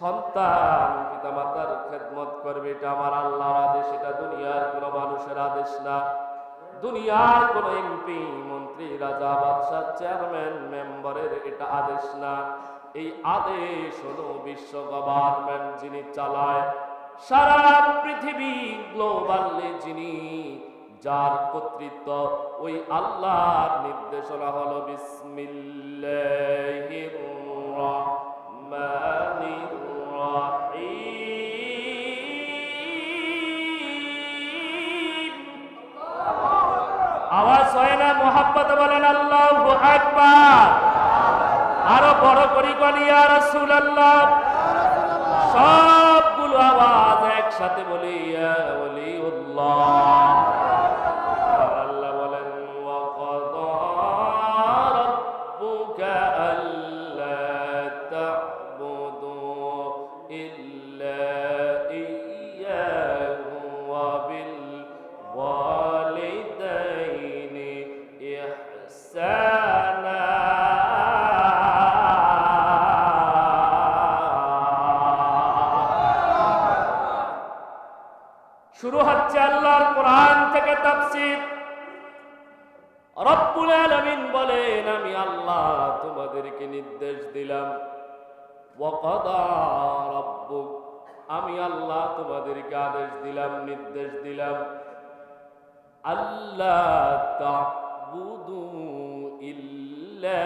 সন্তান পিতা মাতার খেদমত করবে, এটা আমার আল্লাহর আদেশ, এটা দুনিয়ার কোনো মানুষের আদেশ না। দুনিয়ার কোন এমপি মন্ত্রী, রাজা, বাদশাহ, চেয়ারম্যান, মেম্বারের এটা আদেশ না। এই আদেশ হলো বিশ্ব গভর্নমেন্ট যিনি চালায়, সারা পৃথিবী গ্লোবালে যিনি, যার কর্তৃত্ব ওই আল্লাহর নির্দেশনা হলো বিসমিল্লাহির রহমানির আকবার। আরও বড় করি কলিয়া রসুল আল্লাহ সবগুলো আওয়াজ একসাথে বলি ইয়া ওলিউল্লাহ। আর শুরু হচ্ছে আল্লাহর কোরআন থেকে তাফসীর। রব্বুল আলামিন বলেন, আমি আল্লাহ তোমাদেরকে নির্দেশ দিলাম, ওয়াকাদা রাব্বুক, আমি আল্লাহ তোমাদেরকে আদেশ দিলাম, নির্দেশ দিলাম আল্লাহ তা'বুদু ইল্লা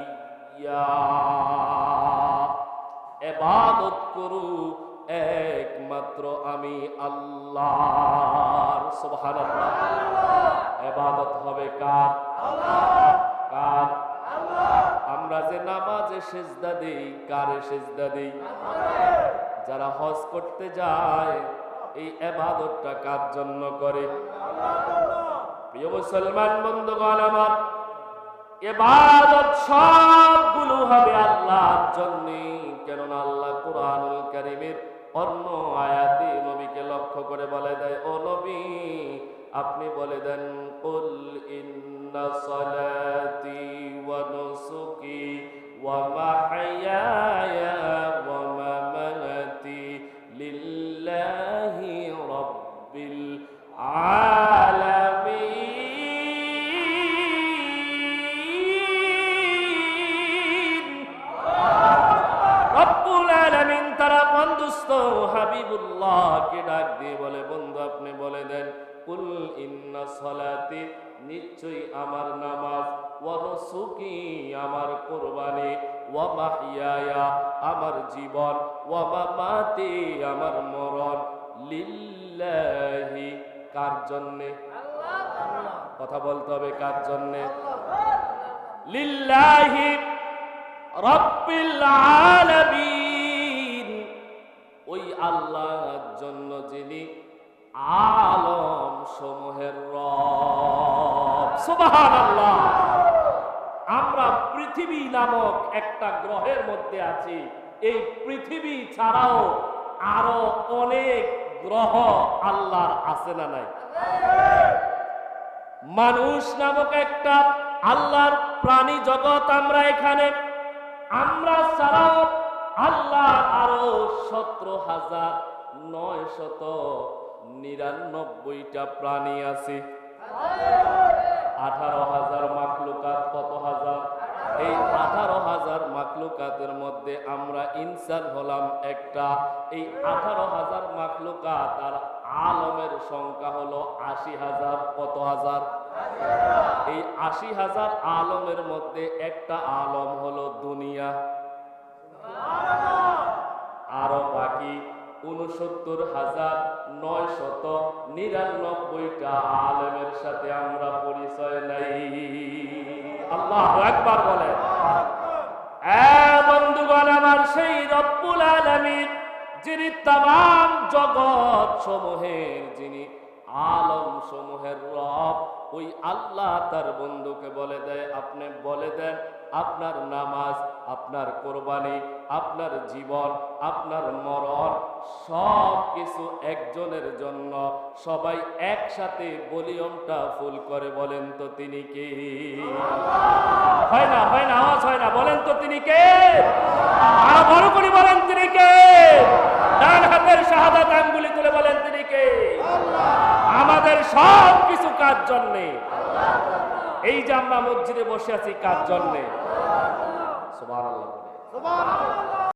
ইয়্যা এবাদত করু একমাত্র আমি আল্লাহর সুবহানাল্লাহ। এবাদত হবে কার? কার? আমরা যে নামাজে সেজদা দেই, কারে সেজদা দেই? যারা হজ করতে যায়, এই এবাদতটা কার জন্য করে? প্রিয় মুসলমান বন্ধুগণ আমার, এবাদত সবগুলো হবে আল্লাহর জন্য। কেননা আল্লাহ কোরআনুল কারীমের অন্য আয়াতে নবীকে লক্ষ্য করে বলে দেয়, ও নবী, আপনি বলে দেন, কুল ইন্না ওয়া নুসুকি ওয়া মাহইয়ায়া হাবিবুল্লাহকে ডাক দিয়ে বলে, বন্ধু, আপনি বলে দেন, কুল ইন্না সলাতি, নিশ্চয়ই আমার নামাজ, ওয়া নুসুকি, আমার কুরবানি, ওয়া মাহইয়ায়া, আমার জীবন, ওয়া মামাতি, আমার মরণ, লিল্লাহি। কার জন্যে? কথা বলতে হবে কার জন্যে? লিল্লাহি রব্বিল আলামিন। ওই আল্লাহর জন্য যিনি আলম সমূহের রব আমরা পৃথিবী নামক একটা গ্রহের মধ্যে আছি। এই পৃথিবী ছাড়াও আরও অনেক গ্রহ আল্লাহর আছে না নাই? মানুষ নামক একটা আল্লাহর প্রাণী জগৎ আমরা এখানে। আমরা ছাড়াও আল্লাহ আরও সতেরো হাজার নয় শত নিরানব্বইটা প্রাণী আছে। আঠারো হাজার মাকলুকাত কত হাজার? এই আঠারো হাজার মাকলুকাতের মধ্যে আমরা ইনসান হলাম একটা। এই আঠারো হাজার মাকলুকাত আর আলমের সংখ্যা হলো আশি হাজার, কত হাজার? এই আশি হাজার আলমের মধ্যে একটা আলম হলো দুনিয়া। উনসত্তর হাজার নয় শত নিরানব্বইটা আলেমের সাথে আমরা পরিচয় নাই। আল্লাহ একবার বলে। বন্ধুগণ আমার সেই রব্বুল আলমীর যিনি তাম জগৎ সমূহের, যিনি আলম সমূহের রব, ওই আল্লাহ তার বন্ধুকে বলে দেয়, আপনি বলে দেন আপনার নামাজ, আপনার কোরবানি, আপনার জীবন, আপনার মরণ, সব কিছু একজনের জন্য। সবাই একসাথে ভলিউমটা ফুল করে বলেন তো তিনি কে? হয় না হয় না, আওয়াজ হয় না, বলেন তো তিনি কে? আরও বড় করে বলেন তিনি কে? হাত আঙ্গুলি তুলে বলেন তিনি কে? আমাদের সব কিছু কাজ জন্যে? এই যে আমরা মসজিদে বসে আছি কার জন্যে? সুবহানাল্লাহ বলে।